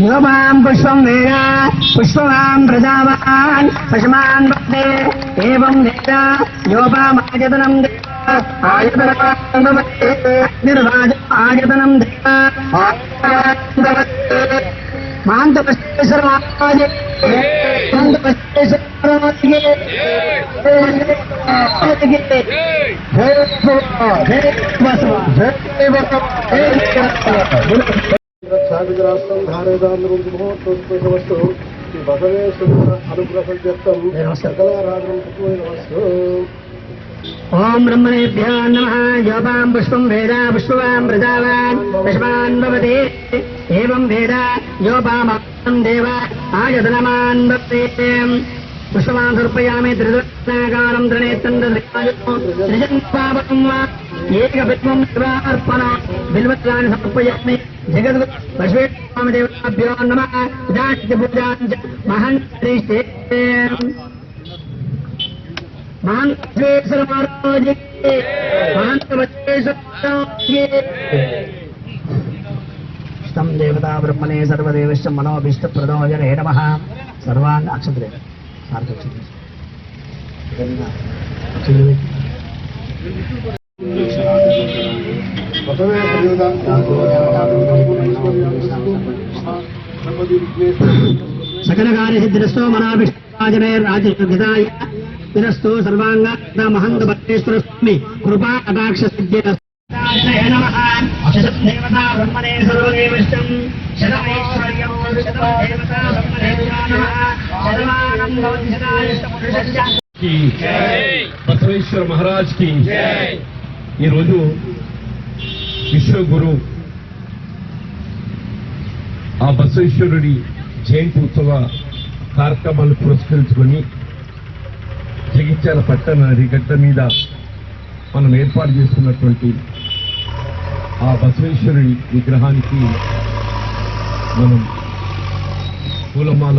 యోమాం పుష్పం వేద పుష్పమాం ప్రజావాన్ పశుమాన్ భక్తే ఏం వేద యోపామాజతనం దేవ ఆయుర్వాజ ఆయుధనం దేవ మాంతపశ్చేశ్వర మహారాజే బసవ సాధిగ్రాస్తం ధారేదాంధ్రవస్తు శ్రీ బసవేశ్వర అనుగ్రహం చెప్తాం సకలారాధనం వస్తు ఓం బ్రహ్మణేభ్యో నమ. యోపాం పుష్పం వేద పుష్పవాం ప్రజావాన్ పుష్పాన్ భవతి. ఏం వేద? యోపామం దేవ ఆయతనమాన్ భవతి. పుష్పవాన్ సమర్పయామి త్రిదృష్టాకారం త్రినేత్రం త్రిజం పాపం వా ఏకవిత్వం శివార్పణ బిల్వత్రాన్ని సమర్పయామి జగద్గు పరమేశ్వరదేవతాభ్యో నమ పూజాం మహన్ శ్రీ మహంతేశ్వర మహారాజు మహంతేశ్వర ఇష్టం దేవతా బ్రహ్మణే సర్వదేవశ్చ మనోభిష్ట ప్రదోజనే నమ సర్వాన్ అక్షత్రే సార్థ राजविदाय तिरस्तो सर्वांग महंत बट्टेश्वर स्वामी कृपा कटाक्ष सिद्धि देवता ब्रह्मणे सर्वदेवश्चम शतमैश्वर्यं शतदेवता ब्रह्मणे नमः शतमानं भवति शतायुष्टपुरुषस्य కి బసవేశ్వర మహారాజ్ కి ఈరోజు విశ్వగురు ఆ బసవేశ్వరుడి జయంతి ఉత్సవ కార్యక్రమాలు పురస్కరించుకొని జగిత్యాల పట్టణ నదిగడ్డ మీద మనం ఏర్పాటు చేసుకున్నటువంటి ఆ బసవేశ్వరుడి విగ్రహానికి మనం పూలమాల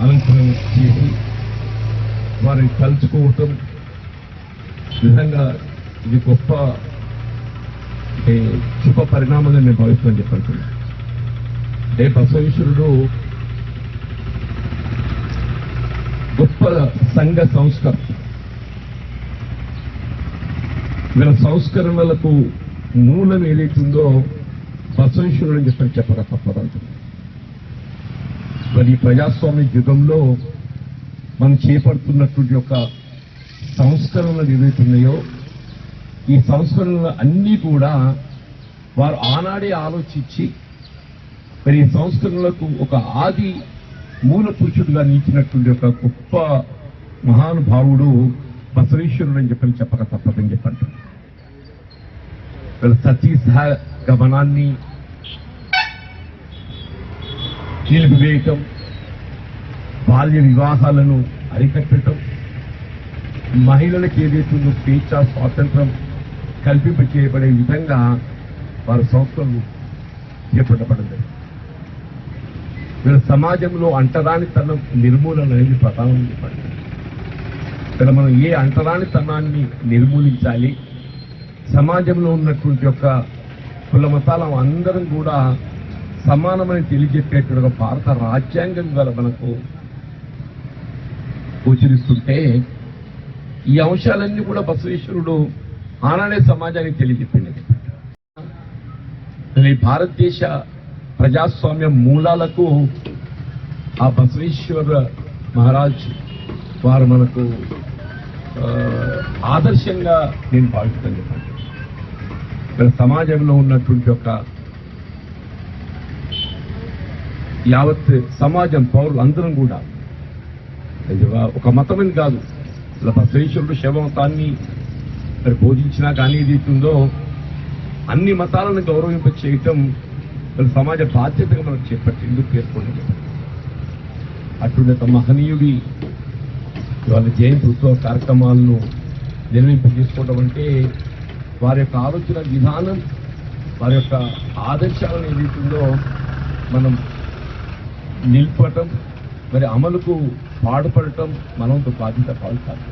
అలంకరణ చేసి వారిని తలుచుకోవటం. నిజంగా ఇది గొప్ప అంటే శుభ పరిణామంగా నేను భావిస్తాను చెప్పండి అంటే బసవేశ్వరుడు గొప్ప సంఘ సంస్కరణ. వీళ్ళ సంస్కరణలకు మూలం ఏదైతుందో బసవేశ్వరుడు అని చెప్పని చెప్పక తప్పదంటుంది మరి ఈ ప్రజాస్వామ్య యుగంలో మనం చేపడుతున్నటువంటి యొక్క సంస్కరణలు ఏవైతున్నాయో ఈ సంస్కరణలు అన్నీ కూడా వారు ఆనాడే ఆలోచించి మరి ఈ సంస్కరణలకు ఒక ఆది మూల పురుషుడుగా నిలిచినటువంటి ఒక గొప్ప మహానుభావుడు బసవేశ్వరుడు అని చెప్పని చెప్పక తప్పదని చెప్పండి వీళ్ళ సతీ సహ గమనాన్ని నిలిపివేయటం బాల్య వివాహాలను అరికట్టడం మహిళలకు ఏదైతుందో స్వేచ్ఛ స్వాతంత్రం కల్పింప చేయబడే విధంగా వారి సంస్థలు చేపట్టబడింది వీళ్ళ సమాజంలో అంటరానితనం నిర్మూలన అనేది ప్రధానం చెప్పండి ఇక్కడ మనం ఏ అంటరానితనాన్ని నిర్మూలించాలి? సమాజంలో ఉన్నటువంటి యొక్క కుల మతాలం అందరం కూడా సమానమని తెలియజెప్పేటువంటి ఒక భారత రాజ్యాంగం గల మనకు గోచరిస్తుంటే ఈ అంశాలన్నీ కూడా బసవేశ్వరుడు ఆనాడే సమాజానికి తెలియజెప్పింది ఈ భారతదేశ ప్రజాస్వామ్య మూలాలకు ఆ బసవేశ్వర మహారాజ్ వారు మనకు ఆదర్శంగా నేను భావిస్తాను చెప్పండి. ఇక్కడ సమాజంలో ఉన్నటువంటి ఒక యావత్ సమాజం పౌరులు అందరం కూడా ఒక- ఒక మతమని కాదు. ఇలా బసవేశ్వరుడు శివమతాన్ని మరి బోధించినా కానీ ఇది ఉందో అన్ని మతాలను గౌరవింప చేయటం మరి సమాజ బాధ్యతగా మనకు చేపట్టి ఎందుకు పేర్కొంది అటువంటి తమ మహనీయుడి వాళ్ళ జయంతి ఉత్సవ కార్యక్రమాలను నిర్వహింప చేసుకోవడం అంటే వారి యొక్క ఆలోచన విధానం వారి యొక్క ఆదర్శాలను ఏదైతుందో మనం నిలపటం మరి అమలుకు పాడుపడటం మనంతో బాధ్యత పాల్చాలి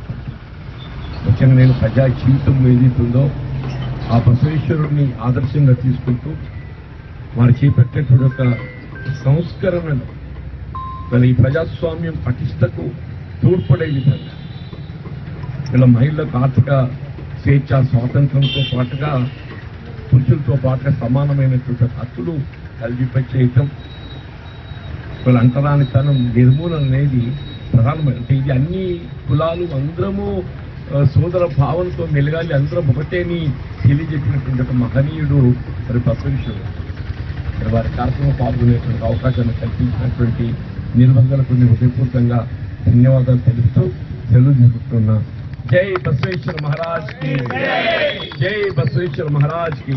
ముఖ్యంగా నేను ప్రజా జీవితం ఏదైతుందో ఆ బసవేశ్వరుడిని ఆదర్శంగా తీసుకుంటూ వారు చేపట్టేటువంటి ఒక సంస్కరణను వీళ్ళ ఈ ప్రజాస్వామ్యం పటిష్టకు తోడ్పడే విధంగా వీళ్ళ మహిళలకు ఆర్థిక స్వేచ్ఛ స్వాతంత్రంతో పాటుగా పురుషులతో పాటుగా సమానమైనటువంటి హక్కులు కల్పింప చేయటం వీళ్ళ అంటరానితనం నిర్మూలన అనేది ప్రధానమైన అంటే ఇది అన్ని కులాలు అందరము సోదర భావంతో మెలగాలి అందరం ఒకటేని తెలియజెప్పినటువంటి ఒక మహనీయుడు మరి బసవేశ్వరుడు. మరి వారి కార్యక్రమం పాల్గొనేటువంటి అవకాశాన్ని కల్పించినటువంటి నిర్వాహకులకు నేను హృదయపూర్వకంగా ధన్యవాదాలు తెలుపుతూ సెలవు తీసుకుంటున్నా జై బసవేశ్వర మహారాజ్కి. జై. బసవేశ్వర మహారాజ్కి.